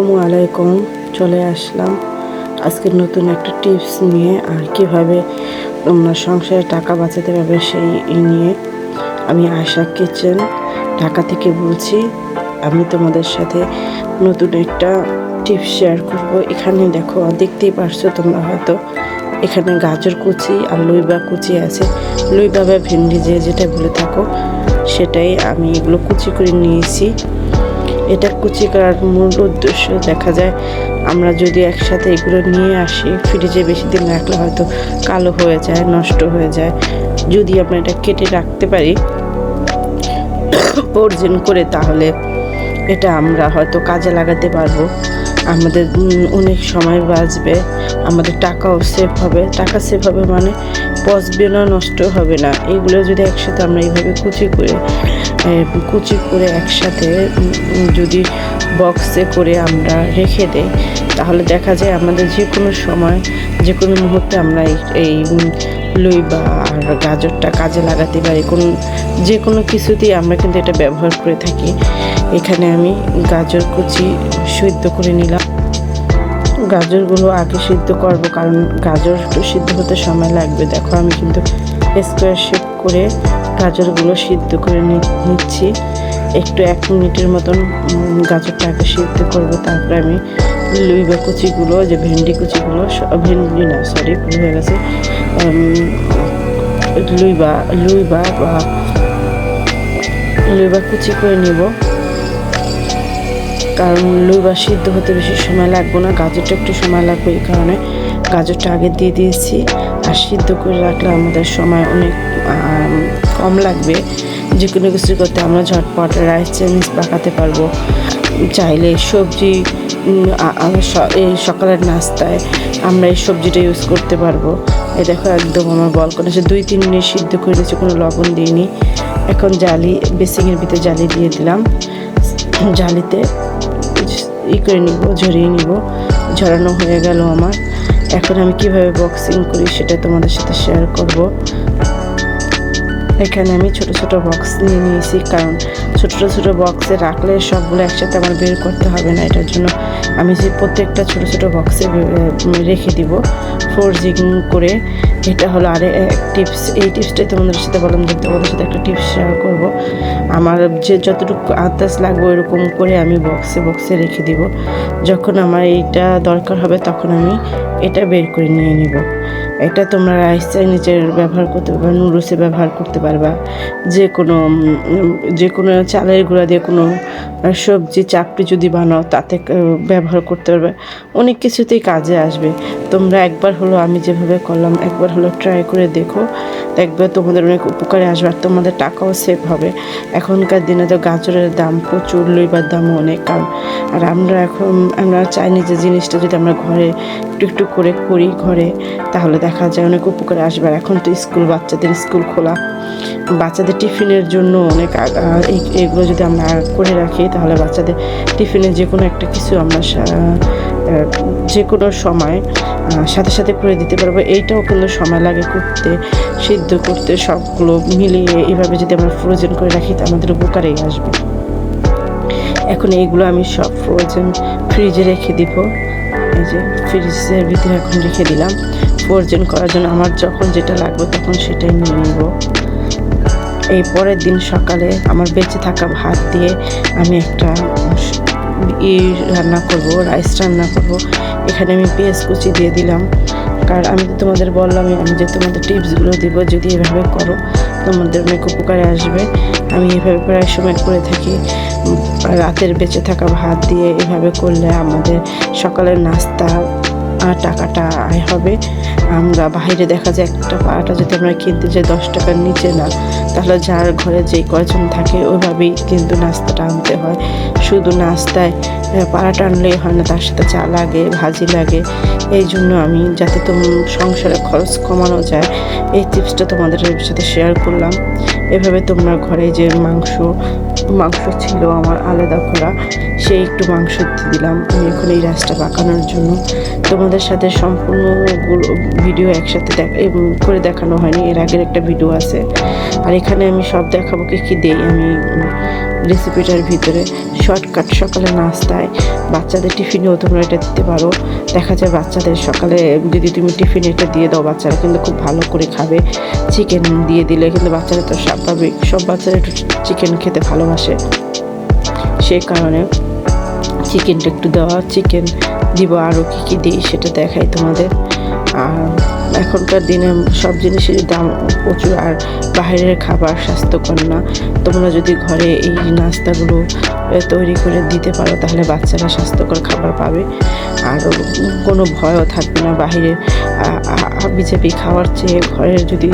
আসসালামু আলাইকুম, চলে আসলাম। আজকে নতুন একটা টিপস নিয়ে আর কীভাবে তোমরা সংসারে টাকা বাঁচাতে পারবে সেই নিয়ে। আমি আশা কিচেন, ঢাকা থেকে বলছি, আমি তোমাদের সাথে নতুন একটা টিপস শেয়ার করব। এখানে দেখো, দেখতেই পারছ তোমরা হয়তো, এখানে গাজর কুচি আর লইবা কুচি আছে। লইবা বা ভেন্ডি যে যেটা বলে থাকো, সেটাই আমি এগুলো কুচি করে নিয়েছি। এটা কুচি করার মূল উদ্দেশ্য দেখা যায়। আমরা যদি একসাথে এগুলো নিয়ে আসি ফ্রিজে বেশি দিন রাখলে হয়তো কালো হয়ে যায়, নষ্ট হয়ে যায়। যদি আমরা এটা কেটে রাখতে পারি, অর্জন করে তাহলে এটা আমরা হয়তো কাজে লাগাতে পারব। আমাদের অনেক সময় বাঁচবে। আমাদের টাকাও সেভ হবে। টাকা সেভ হবে মানে পচবে না নষ্ট হবে না। এগুলো যদি একসাথে আমরা এইভাবে কুচি করে কুচি করে একসাথে যদি বক্সে করে আমরা রেখে দেই, তাহলে দেখা যায় আমাদের যে কোনো সময় যে কোনো মুহূর্তে আমরা এই- এই উম, লই বা আর গাজরটা কাজে লাগাতে পারি। কোন যে কোনো কিছুতেই আমরা কিন্তু এটা ব্যবহার করে থাকি। এখানে আমি গাজর কুচি সিদ্ধ করে নিলাম। গাজরগুলো আগে সিদ্ধ করব কারণ গাজর একটু সিদ্ধ হতে সময় লাগবে। দেখো আমি কিন্তু স্কোয়ার শেপ করে গাজরগুলো সিদ্ধ করে নিচ্ছি। একটু এক মিনিটের মতন গাজরটা আগে সিদ্ধ করব তারপরে আমি লুইবা কুচিগুলো যে ভেন্ডি কুচিগুলো ভেন্ডি না সরি ভুল হয়ে গেছে। উম, লুইবা লুইবা বা লুইবা কুচি করে নিব। কারণ লুইবা সিদ্ধ হতে বেশি সময় লাগবে না গাজরটা একটু সময় লাগবে এই কারণে। গাজরটা আগে দিয়ে দিয়েছি আর সিদ্ধ করে রাখলে আমাদের সময় অনেক কম লাগবে। যে কোনো কিছু করতে আমরা ঝটপট রাইস চাইনিজ পাকাতে পারব। চাইলে সবজি সকালের নাস্তায় আমরা এই সবজিটা ইউজ করতে পারব। এই দেখো একদম আমার বল করে দুই, তিন মিনিট সিদ্ধ করে নিয়েছি, কোনো লবণ দিইনি। এখন জালি বেসিংয়ের ভিতরে জালি দিয়ে দিলাম। জালিতে ই করে নিব, ঝরিয়ে নিব। ঝরানো হয়ে গেল আমার। এখন আমি কীভাবে বক্সিং করি সেটা তোমাদের সাথে শেয়ার করব। এখানে আমি ছোট ছোট বক্স নিয়ে নিয়েছি, কারণ ছোট ছোটো বক্সে রাখলে সবগুলো একসাথে আমার বের করতে হবে না। এটার জন্য আমি যে প্রত্যেকটা ছোটো ছোটো বক্সে রেখে দিব ফোরজিং করে। এটা হলো আরে টিপস এই টিপসটাই তোমাদের সাথে বললাম যে তোমাদের সাথে একটা টিপস শেয়ার করব। আমার যে যতটুকু আন্দাজ লাগবে ওইরকম করে আমি বক্সে বক্সে রেখে দিব। যখন আমার এইটা দরকার হবে তখন আমি এটা বের করে নিয়ে নিব। এটা তোমরা রাইস চাইনিজের ব্যবহার করতে পারবা, নুডলসে ব্যবহার করতে পারবা। যে কোনো যে কোনো চালের গুঁড়া দিয়ে কোনো সবজি চাপড়ি যদি বানাও, তাতে ব্যবহার করতে পারবে। অনেক কিছুতেই কাজে আসবে। তোমরা একবার হলো আমি যেভাবে করলাম, একবার হলো ট্রাই করে দেখো। দেখবে তোমাদের অনেক উপকারে আসবে আর তোমাদের টাকাও সেভ হবে। এখনকার দিনে তো গাজরের দাম প্রচুর, লইবার দামও অনেক কারণ। আর আমরা এখন, আমরা চাইনি যে জিনিসটা যদি আমরা ঘরে একটু একটু করে করি ঘরে, তাহলে দেখা যায়, অনেক উপকারে আসবে। আর এখন তো স্কুল, বাচ্চাদের স্কুল খোলা। বাচ্চাদের টিফিনের জন্য অনেক এগুলো যদি আমরা করে রাখি, তাহলে বাচ্চাদের টিফিনে যে কোনো একটা কিছু আমরা যে কোনো সময় সাথে সাথে করে দিতে পারব। এইটাও কিন্তু সময় লাগে করতে, সিদ্ধ করতে, সবগুলো মিলিয়ে এভাবে যদি আমরা ফ্রোজেন করে রাখি, তা আমাদের উপকারেই আসবে। এখন এইগুলো আমি সব ফ্রোজেন ফ্রিজে রেখে দিব। এই যে ফ্রিজের ভিতরে এখন রেখে দিলাম। ফোরজন করার জন্য আমার যখন যেটা লাগবে তখন সেটাই নিয়ে নিব। এই পরের দিন সকালে আমার বেঁচে থাকা ভাত দিয়ে আমি একটা ই রান্না করব রাইস রান্না করব। এখানে আমি পেঁয়াজ কুচি দিয়ে দিলাম। কারণ আমি তো তোমাদের বললামই আমি যে তোমাদের টিপসগুলো দিব, যদি এভাবে করো, তোমাদের অনেক উপকারে আসবে। আমি এভাবে প্রায় সময় করে থাকি। রাতের বেঁচে থাকা ভাত দিয়ে এভাবে করলে আমাদের সকালের নাস্তা আর টাকাটা আয় হবে। আমরা বাইরে দেখা যায় একটা পাড়াটা যদি আমরা কিনতে যাই দশ টাকার নিচে না, তাহলে যার ঘরে যেই কয়জন থাকে, ওইভাবেই কিন্তু নাস্তাটা আনতে হয়। শুধু নাস্তায় পাড়াটা আনলেই হয় না, তার সাথে চা লাগে, ভাজি লাগে। এই জন্য আমি, যাতে তোমার সংসারে খরচ কমানো যায়, এই টিপসটা তোমাদের সাথে শেয়ার করলাম। এভাবে তোমরা ঘরে যে মাংস মাংস ছিল আমার আলাদা করা সেই একটু মাংস দিলাম। আমি এখন এই রাসটা পাকানোর জন্য তোমাদের সাথে সম্পূর্ণ ভিডিও একসাথে দেখ করে দেখানো হয়নি। এর আগের একটা ভিডিও আছে। আর এখানে আমি সব দেখাবো কি কী দেই আমি রেসিপিটার ভিতরে। শর্টকাট সকালে নাস্তায়, বাচ্চাদের টিফিনেও তোমরা এটা দিতে পারো। দেখা যায় বাচ্চাদের সকালে যদি তুমি টিফিনে এটা দিয়ে দাও বাচ্চারা কিন্তু খুব ভালো করে খাবে। চিকেন দিয়ে দিলে কিন্তু বাচ্চারা তো স্বাভাবিক সব বাচ্চারা একটু চিকেন খেতে ভালোবাসে। সেই কারণে চিকেনটা একটু দেওয়া চিকেন দিব আরও কী কী দিই সেটা দেখাই তোমাদের। আর এখনকার দিনে সব জিনিসেরই দাম প্রচুর, আর বাইরের খাবার স্বাস্থ্যকর না। তোমরা যদি ঘরে এই নাস্তাগুলো তৈরি করে দিতে পারো, তাহলে বাচ্চারা স্বাস্থ্যকর খাবার পাবে। আর কোনো ভয়ও থাকবে না বাহিরে বিজেপি খাওয়ার চেয়ে ঘরের যদি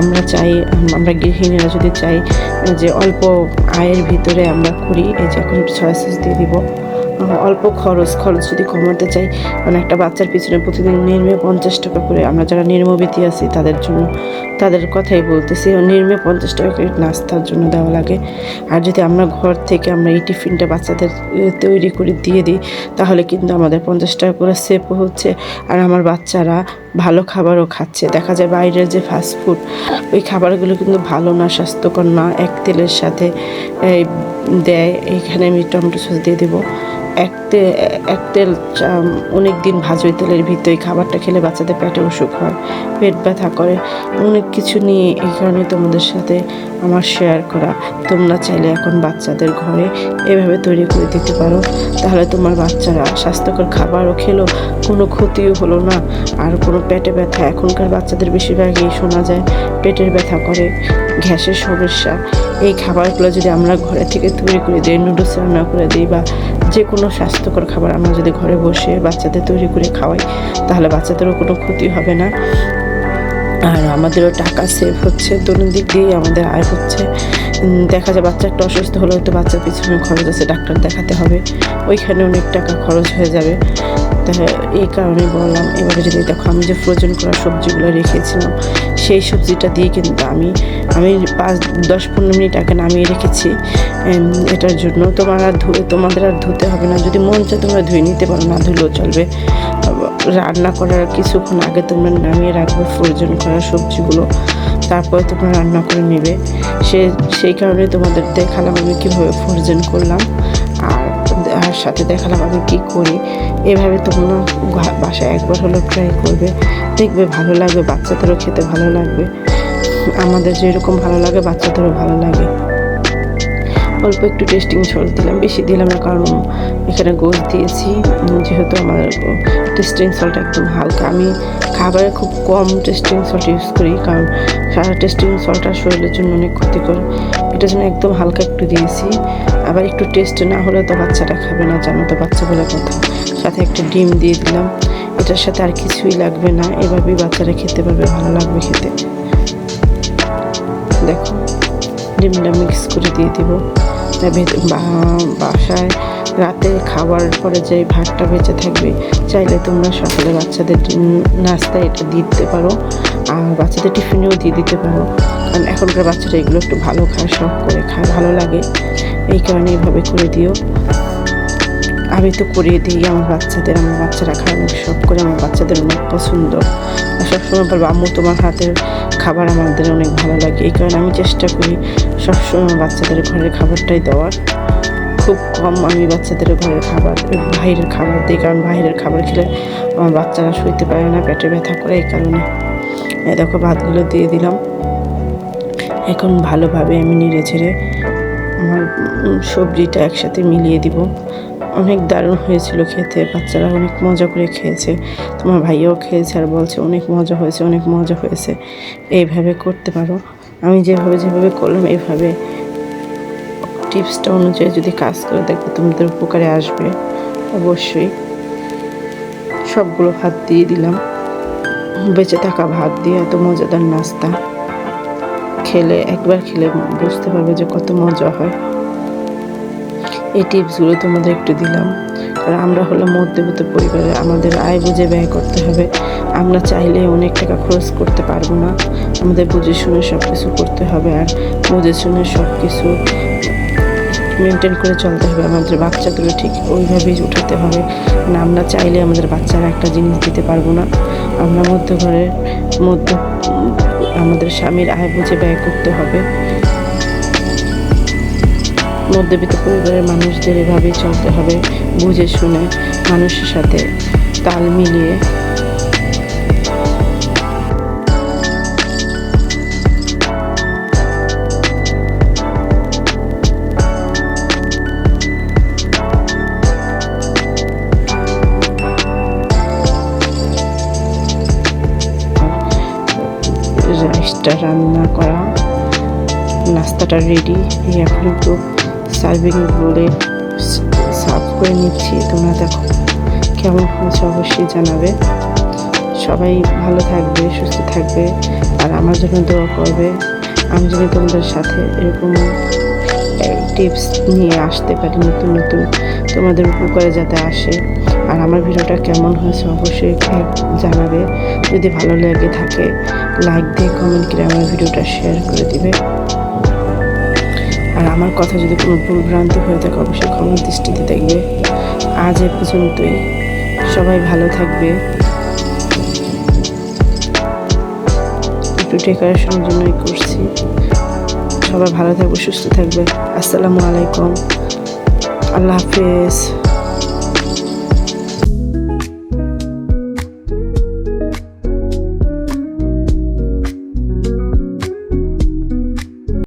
আমরা চাই, আমরা গৃহিণীরা যদি চাই যে অল্প আয়ের ভিতরে আমরা করি, এই যে এখন একটু দিয়ে দিব। অল্প খরচ খরচ যদি কমাতে চাই মানে একটা বাচ্চার পিছনে প্রতিদিন নির্মে পঞ্চাশ টাকা করে, আমরা যারা নির্মবিতি আছি, তাদের জন্য, তাদের কথাই বলতেছি নির্মে পঞ্চাশ টাকা করে নাস্তার জন্য দেওয়া লাগে। আর যদি আমরা ঘর থেকে আমরা এই টিফিনটা বাচ্চাদের তৈরি করে দিয়ে দিই, তাহলে কিন্তু আমাদের পঞ্চাশ টাকা করে সেভও হচ্ছে। আর আমার বাচ্চারা ভালো খাবারও খাচ্ছে। দেখা যায় বাইরের যে ফাস্টফুড ওই খাবারগুলো কিন্তু ভালো না, স্বাস্থ্যকর না, এক তেলের সাথে দেয়। এইখানে আমি টমেটো সস দিয়ে দেবো। এক তে, এক তেল অনেক দিন ভাজা ওই তেলের ভিতরে, খাবারটা খেলে বাচ্চাদের পেটে অসুখ হয়, পেট ব্যথা করে। অনেক কিছু নিয়ে এই কারণে তোমাদের সাথে আমার শেয়ার করা। তোমরা চাইলে এখন বাচ্চাদের ঘরে এভাবে তৈরি করে দিতে পারো। তাহলে তোমার বাচ্চারা স্বাস্থ্যকর খাবারও খেলো, কোনো ক্ষতিও হলো না। আর কোনো পেটে ব্যথা, এখনকার বাচ্চাদের বেশিরভাগই শোনা যায়, পেটের ব্যথা করে, গ্যাসের সমস্যা। এই খাবারগুলো যদি আমরা ঘরে থেকে তৈরি করে দিই নুডলস রান্না করে দিই বা যে কোনো স্বাস্থ্যকর খাবার আমরা যদি ঘরে বসে বাচ্চাদের তৈরি করে খাওয়াই, তাহলে বাচ্চাদেরও কোনো ক্ষতি হবে না। আর আমাদেরও টাকা সেভ হচ্ছে দোনো দিক দিয়েই আমাদের আয় হচ্ছে। দেখা যায় বাচ্চা একটা অসুস্থ হলে হয়তো বাচ্চার পিছনে খরচ আছে, ডাক্তার দেখাতে হবে। ওইখানে অনেক টাকা খরচ হয়ে যাবে। তা এই কারণে বললাম, এবারে যদি দেখো আমি যে ফ্রোজেন করা সবজিগুলো রেখেছিলাম, সেই সবজিটা দিয়ে কিন্তু আমি আমি পাঁচ, দশ, পনেরো মিনিট আগে নামিয়ে রেখেছি এটার জন্য তোমার আর ধুয়ে তোমাদের আর ধুতে হবে না। যদি মন চায় তোমরা ধুয়ে নিতে পারো, না ধুলেও চলবে। রান্না করার কিছুক্ষণ আগে তোমরা নামিয়ে রাখবে ফ্রোজেন করা সবজিগুলো, তারপরে তোমরা রান্না করে নেবে। সে, সেই কারণে তোমাদের দেখালাম আমি কীভাবে ফ্রোজেন করলাম। সাথে দেখালাম আমি কী করি। এভাবে তোমরা বাসায় একবার হলো ট্রাই করবে। দেখবে ভালো লাগবে, বাচ্চাদেরও খেতে ভালো লাগবে। আমাদের যেরকম ভালো লাগে, বাচ্চাদেরও ভালো লাগে। অল্প একটু টেস্টিং সল্ট দিলাম, বেশি দিলাম না, কারণ এখানে গোস দিয়েছি। যেহেতু আমার টেস্টিং সল্ট একদম হালকা। আমি খাবারে খুব কম টেস্টিং সল্ট ইউজ করি, কারণ সারা টেস্টিং সল্টটা শরীরের জন্য অনেক ক্ষতিকর। এটার জন্য একদম হালকা একটু দিয়েছি। আবার একটু টেস্ট না হলে তো বাচ্চাটা খাবে না, জানো তো, বাচ্চা বলে কথা। সাথে একটা ডিম দিয়ে দিলাম। এটার সাথে আর কিছুই লাগবে না, এভাবেই বাচ্চারা খেতে পারবে, ভালো লাগবে খেতে। দেখো, ডিমটা মিক্স করে দিয়ে দিব। তা ভেত- বাসায় রাতে খাবার পরে যে ভাতটা বেঁচে থাকবে, চাইলে তোমরা সকালে বাচ্চাদের নাস্তায় এটা দিতে পারো, আর বাচ্চাদের টিফিনেও দিয়ে দিতে পারো। কারণ এখনকার বাচ্চারা এগুলো একটু ভালো খায়, শখ করে খায়, ভালো লাগে। এই কারণে এইভাবে করে দিও। আমি তো করিয়ে দিই আমার বাচ্চাদের, আমার বাচ্চারা খায় অনেক শখ করে আমার বাচ্চাদের অনেক পছন্দ। সবসময় বলব, আম্মু, তোমার হাতের খাবার আমাদের অনেক ভালো লাগে। এই কারণে আমি চেষ্টা করি সবসময় বাচ্চাদের ঘরের খাবারটাই দেওয়ার। খুব কম আমি বাচ্চাদের ঘরের খাবার, বাইরের খাবার দিই, কারণ বাইরের খাবার খেলে আমার বাচ্চারা শুইতে পারে না, পেটে ব্যথা করে এই কারণে। দেখো, ভাতগুলো দিয়ে দিলাম। এখন ভালোভাবে আমি নেড়ে ছেড়ে আমার সবজিটা একসাথে মিলিয়ে দিব। অনেক দারুণ হয়েছিল খেতে, বাচ্চারা অনেক মজা করে খেয়েছে। তোমার ভাইও খেয়েছে আর বলছে অনেক মজা হয়েছে, অনেক মজা হয়েছে। এইভাবে করতে পারো। আমি যেভাবে যেভাবে করলাম, এইভাবে টিপসটা অনুযায়ী যদি কাজ করে দেখবে তোমাদের উপকারে আসবে। অবশ্যই সবগুলো ভাত দিয়ে দিলাম। বেঁচে থাকা ভাত দিয়ে এত মজাদার নাস্তা। খেলে, একবার খেলে বুঝতে পারবে যে কত মজা হয়। এই টিপসগুলো তোমাদের একটু দিলাম। কারণ আমরা হলো মধ্যবিত্ত পরিবারে, আমাদের আয় বুঝে ব্যয় করতে হবে। আমরা চাইলে অনেক টাকা খরচ করতে পারব না। আমাদের বুঝে শুনে সব কিছু করতে হবে আর বুঝে শুনে সব কিছু মেনটেন করে চলতে হবে। আমাদের বাচ্চাগুলো ঠিক ওইভাবেই উঠাতে হবে। না, আমরা চাইলে আমাদের বাচ্চারা একটা জিনিস দিতে পারব না। আমরা মধ্য ঘরের মধ্য, আমাদের স্বামীর আয় বুঝে ব্যয় করতে হবে। মধ্যবিত্ত পরিবারের মানুষদের এভাবেই চলতে হবে, বুঝে শুনে মানুষের সাথে তাল মিলিয়ে। রাইসটা রান্না করা, নাস্তাটা রেডি এখন একটু সার্ভিং বলে সার্ভ করে নিচ্ছি। তোমরা দেখো কেমন হয়েছে অবশ্যই জানাবে। সবাই ভালো থাকবে, সুস্থ থাকবে। আর আমার জন্য দোয়া করবে। আমি যদি তোমাদের সাথে এরকম টিপস নিয়ে আসতে পারি নতুন নতুন তোমাদের উপকারে যাতে আসে। আর আমার ভিডিওটা কেমন হয়েছে অবশ্যই জানাবে। যদি ভালো লাগে থাকে লাইক দিয়ে কমেন্ট করে আমার ভিডিওটা শেয়ার করে দিবে। আর আমার কথা যদি কোনো ভুলভ্রান্ত হয়ে থাকে, অবশ্যই ক্ষমা দৃষ্টিতে দেখবে। আজ এ পর্যন্তই। সবাই ভালো থাকবে। একটু ডেকোরেশনের জন্যই করছি। সবাই ভালো থাকবে, সুস্থ থাকবে। আসসালামু আলাইকুম। আল্লাহ হাফিজ।